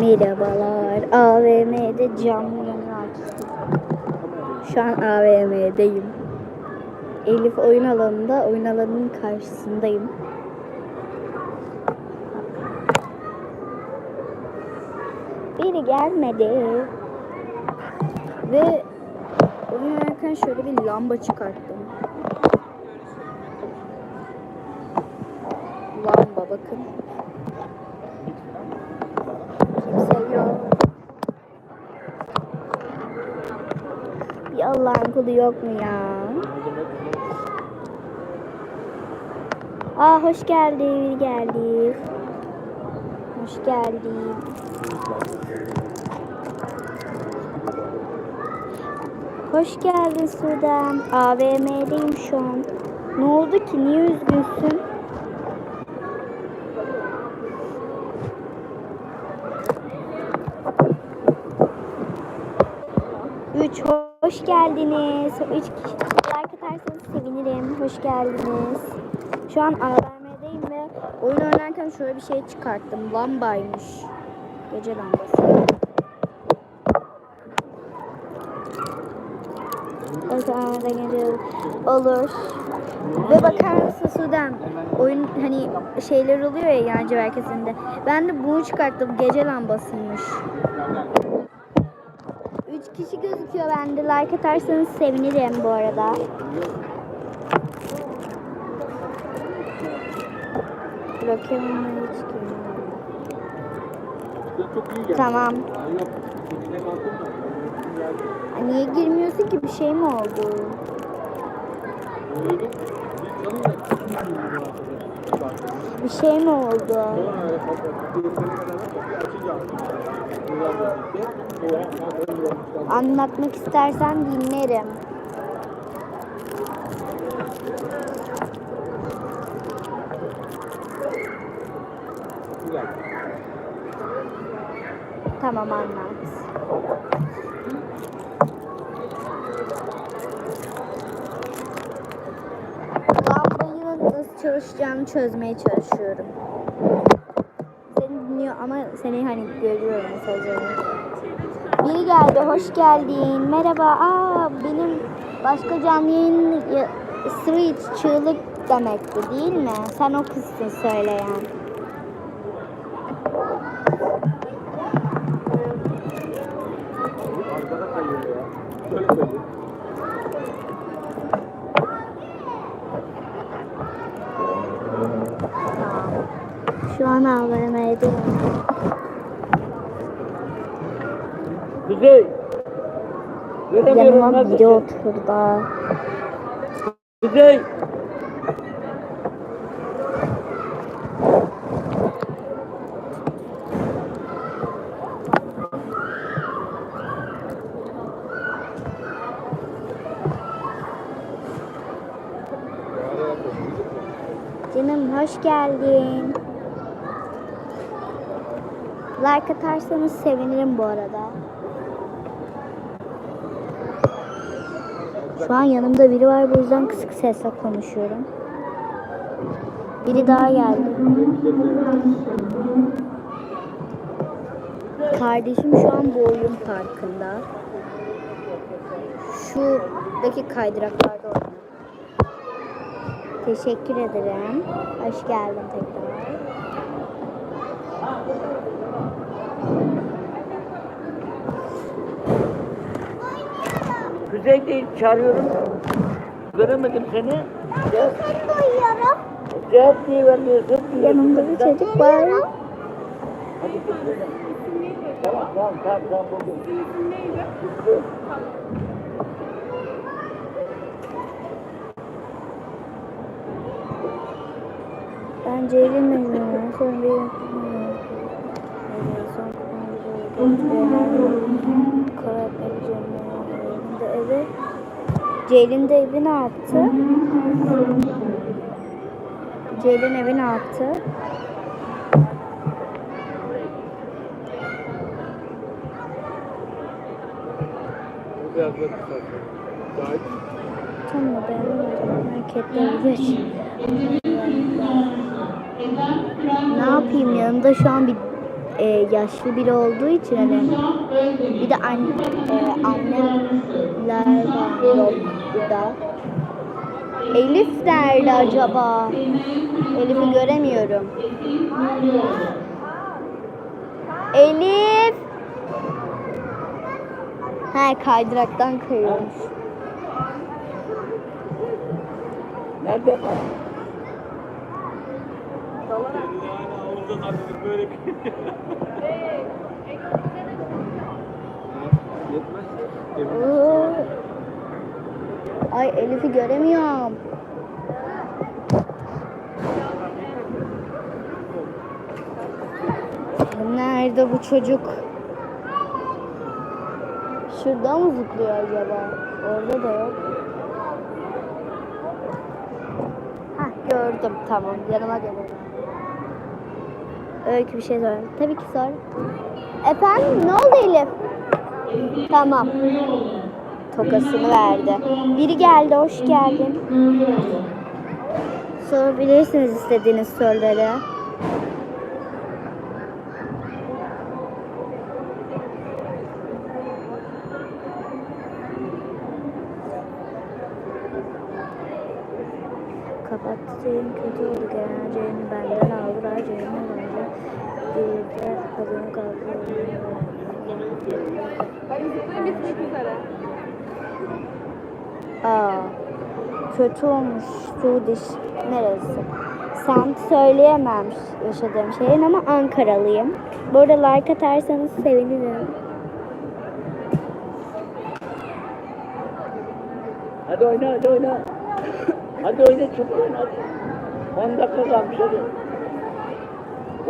Merhabalar. AVM'de canlı açtım. Şu an AVM'deyim. Elif oyun alanında, oyun alanının karşısındayım. Biri gelmedi. Ve oyun oynarken şöyle bir lamba çıkarttım. Lamba bakın. Bir Allah'ın kulu yok mu ya? Aa hoş geldin, geldi. Hoş geldin. Hoş geldin Sudan. AVM'deyim şu an. Ne oldu ki? Niye üzgünsün? Üç hoş geldiniz. Üç kişi like atarsanız sevinirim. Hoş geldiniz. Şu an AVM'deyim ve oyun oynarken şöyle bir şey çıkarttım. Lambaymış. Gece lambası. Özellikle geliyor. Olur. Ve bakar mısın Sudan? Oyun hani şeyler oluyor ya yancı merkezinde. Ben de bunu çıkarttım. Gece lambasıymış. Kişi gözüküyor bende. Like atarsanız sevinirim bu arada. Blokeman'a hiç geldi. Tamam. Niye girmiyorsun ki? Bir şey mi oldu? Uyudum. Bir canım da. Bir şey mi oldu? Anlatmak istersen dinlerim. Tamam anlat. Lambayı nasıl çalışacağını çözmeye çalışıyorum. Seni dinliyor ama seni hani görüyorum mesajlarını. Biri geldi, hoş geldin. Merhaba. Aa, benim başka canlı yayın ya- Street çığlık demekti değil mi? Sen o kızsın söyleyen. Arkada kayıyor ya. Şöyle söyleyeyim. Şu an AVM'deyim. Kuzey. Yanıma biri oturdu. Kuzey. Canım hoş geldin. Like atarsanız sevinirim bu arada. Şu an yanımda biri var bu yüzden kısık sesle konuşuyorum. Biri daha geldi. Kardeşim şu an bu oyun parkında. Şuradaki kaydıraklarda oynuyor. Teşekkür ederim. Hoş geldin tekrar. Kuzey değil çağırıyorum. Göremedim seni. Cevap, Duyuyorum. cevap diye vermiyorsun. Yanımda bir çocuk var. Tamam tamam tamam tamam buldum. Ben Ceylin mezunuyum. Sonra bir evi. Ceylin de evi ne yaptı? Ceylin evi ne yaptı? Biraz da kısa. Daha Tamam ben geç. Ne yapayım yanımda şu an bir e, yaşlı biri olduğu için hani bir de an, e, annemler var burada. Elif nerede acaba? Elif'i göremiyorum. Elif. Ha kaydıraktan kayıyormuş. Nerede? Havuzda artık böyle bir... Ay Elif'i göremiyorum. Nerede bu çocuk? Şurada mı zıplıyor acaba? Orada da yok. Hah gördüm tamam yanıma gelelim. Öykü bir şey sor. Tabii ki sor. Efendim ne oldu Elif? Tamam. Tokasını verdi. Biri geldi, hoş geldin. Sorabilirsiniz istediğiniz soruları. Kapattığım kötü oldu. Geleceğini benden aldılar. Ceyhun'u aldı. Bir de kadını kaldırdı. Hadi zıplayın bitmek üzere. Aa, kötü olmuş Sudiş. Neresi? Semt söyleyemem yaşadığım şeyin ama Ankaralıyım. Bu arada like atarsanız sevinirim. Hadi oyna hadi oyna. hadi oyna çabuk oyna hadi. 10 dakika kalmış hadi.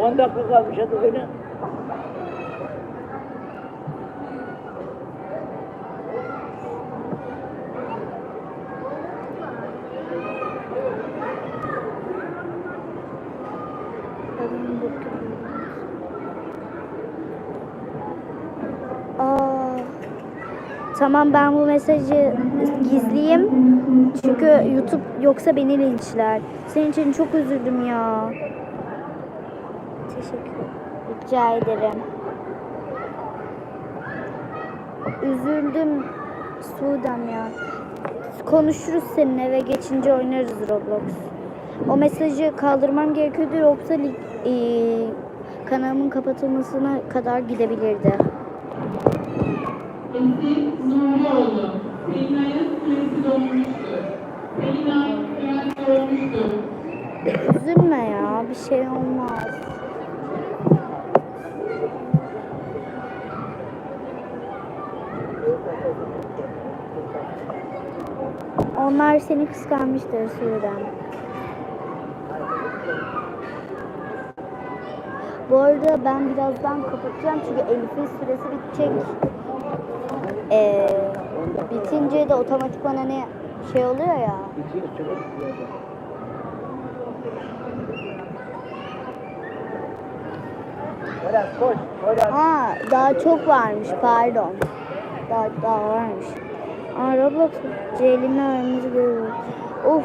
10 dakika kalmış hadi oyna. Tamam ben bu mesajı gizleyeyim. Çünkü YouTube yoksa beni linçler. Senin için çok üzüldüm ya. Teşekkür Rica ederim. Üzüldüm Sudan ya. Konuşuruz seninle eve geçince oynarız Roblox. O mesajı kaldırmam gerekiyordu yoksa eee, kanalımın kapatılmasına kadar gidebilirdi. Esin Nurioğlu. Dolmuştur. Üzülme ya bir şey olmaz. Onlar seni kıskanmıştır Sudan. Bu arada ben birazdan kapatacağım çünkü Elif'in süresi bitecek. Ee, bitince de otomatikman hani şey oluyor ya. Ha daha çok varmış pardon. Daha, daha varmış. Aa Roblox Ceylin'le aramızı görüyor. Of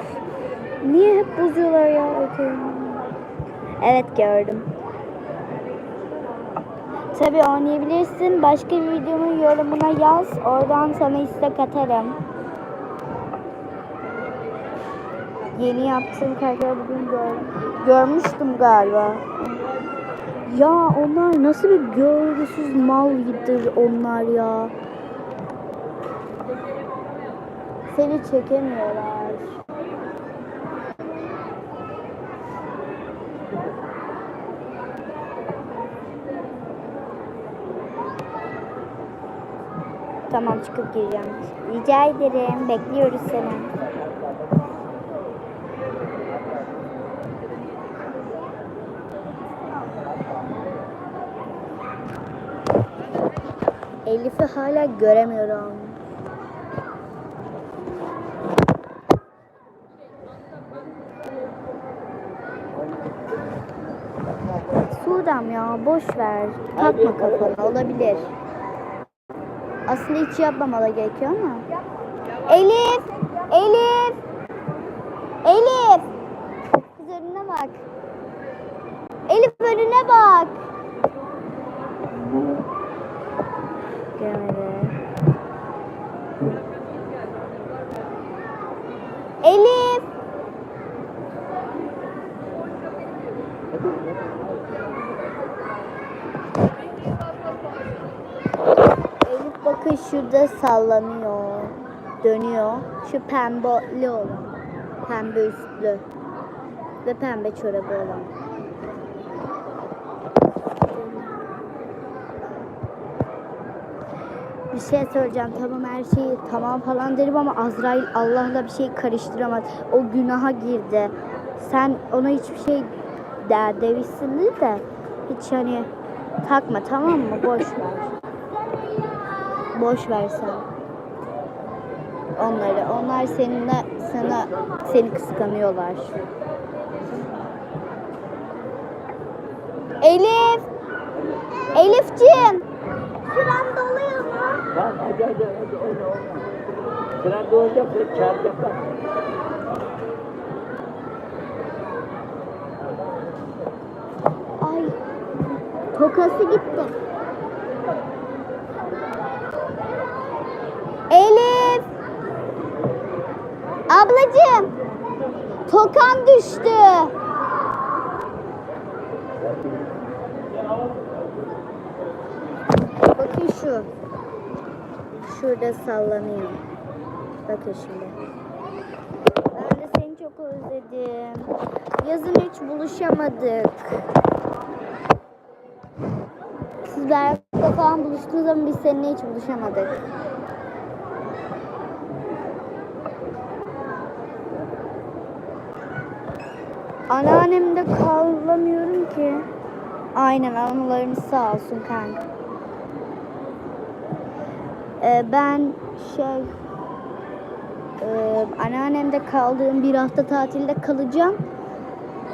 niye hep bozuyorlar ya? Evet gördüm. Tabii oynayabilirsin. Başka bir videomun yorumuna yaz. Oradan sana istek atarım. Yeni yaptığım karakter bugün gör, görmüştüm galiba. Ya onlar nasıl bir görgüsüz mal gibidir onlar ya. Seni çekemiyorlar. Tamam çıkıp gireceğim. Rica ederim. Bekliyoruz seni. Elif'i hala göremiyorum. Sudam ya boş ver. Takma kafana olabilir. Aslında hiç yapmamalı gerekiyor ama. Elif! Elif! Elif! Kız önüne bak. Elif önüne bak. Gelmedi. Elif! Bakın şurada sallanıyor. Dönüyor. Şu pembeli olan. Pembe üstlü. Ve pembe çorabı olan. Bir şey soracağım. Tamam her şeyi tamam falan derim ama Azrail Allah'la bir şey karıştıramaz. O günaha girdi. Sen ona hiçbir şey de, demişsindir de hiç hani takma tamam mı? Boş ver. Boş ver sen. Onları. Onlar seninle sana seni kıskanıyorlar. Elif! Elifciğim! Süren doluyor mu? Tamam hadi hadi hadi oyna oyna. Sıra doğacak ve çağıracaklar. Ay. Tokası gitti. Elif. Ablacığım. Tokan düştü. Bakın şu. Şurada sallanıyor. Bakın şimdi. Ben de seni çok özledim. Yazın hiç buluşamadık. Siz Berk'le falan buluştuğunuz zaman biz seninle hiç buluşamadık. Anneannemde kalamıyorum ki. Aynen anılarımız sağ olsun kanka. Ee, ben şey e, anneannemde kaldığım bir hafta tatilde kalacağım.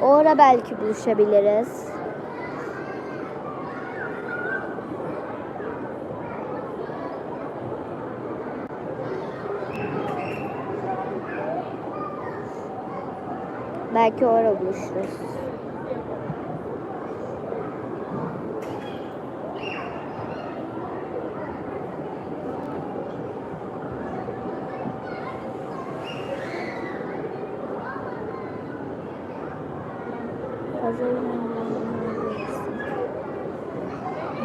O ara belki buluşabiliriz. Belki o ara buluşuruz.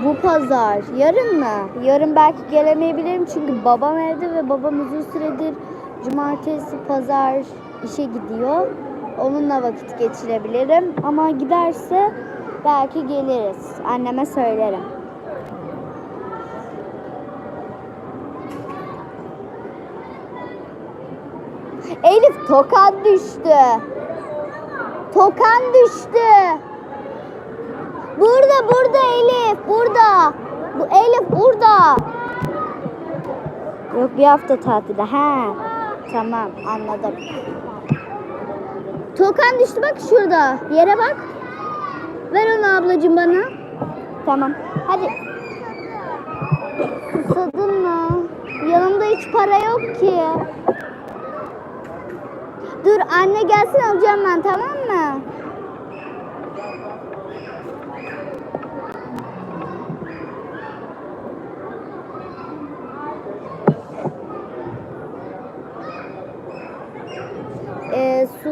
Bu pazar. Yarın mı? Yarın belki gelemeyebilirim çünkü babam evde ve babam uzun süredir cumartesi, pazar işe gidiyor. Onunla vakit geçirebilirim ama giderse belki geliriz. Anneme söylerim. Elif tokan düştü. Tokan düştü. Burada burada Elif burada. Bu Elif burada. Yok bir hafta tatilde. He. Tamam anladım. Tokan düştü bak şurada. Yere bak. Ver onu ablacığım bana. Tamam. Hadi. Susadın mı? Yanımda hiç para yok ki. Dur anne gelsin alacağım ben tamam mı?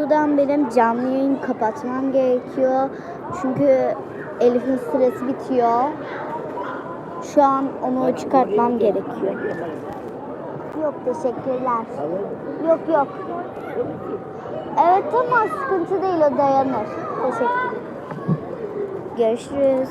Sudan benim canlı yayın kapatmam gerekiyor. Çünkü Elif'in süresi bitiyor. Şu an onu çıkartmam gerekiyor. Yok teşekkürler. Yok yok. Evet tamam sıkıntı değil o dayanır. Teşekkür. Görüşürüz.